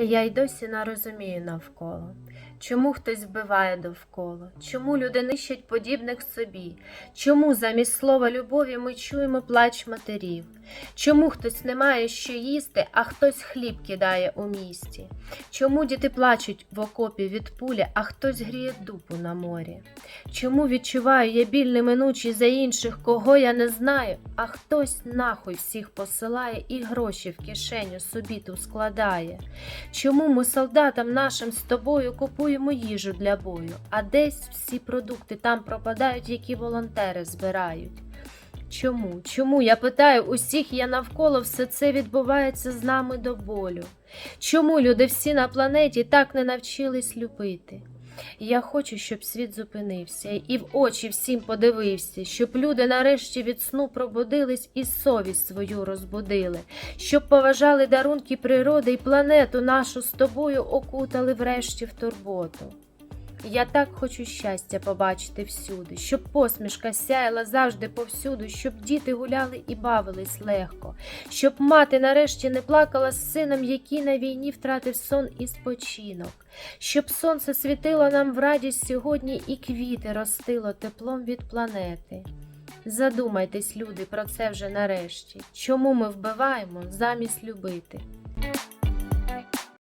Я й досі не розумію навколо, чому хтось вбиває довкола, чому люди нищать подібних собі, чому замість слова любові ми чуємо плач матерів, чому хтось не має що їсти, а хтось хліб кидає у місті, чому діти плачуть в окопі від пулі, а хтось гріє дупу на морі, чому відчуваю я біль неминучий за інших, кого я не знаю, а хтось нахуй всіх посилає і гроші в кишеню собі ту складає. Чому ми солдатам нашим з тобою купуємо їжу для бою, а десь всі продукти там пропадають, які волонтери збирають? Чому? Чому? Я питаю усіх, я навколо все це відбувається з нами до болю. Чому люди всі на планеті так не навчились любити? Я хочу, щоб світ зупинився і в очі всім подивився, щоб люди нарешті від сну пробудились і совість свою розбудили, щоб поважали дарунки природи і планету нашу з тобою окутали врешті в турботу. Я так хочу щастя побачити всюди, щоб посмішка сяяла завжди повсюду, щоб діти гуляли і бавились легко, щоб мати нарешті не плакала з сином, який на війні втратив сон і спочинок, щоб сонце світило нам в радість сьогодні і квіти ростило теплом від планети. Задумайтесь, люди, про це вже нарешті. Чому ми вбиваємо замість любити?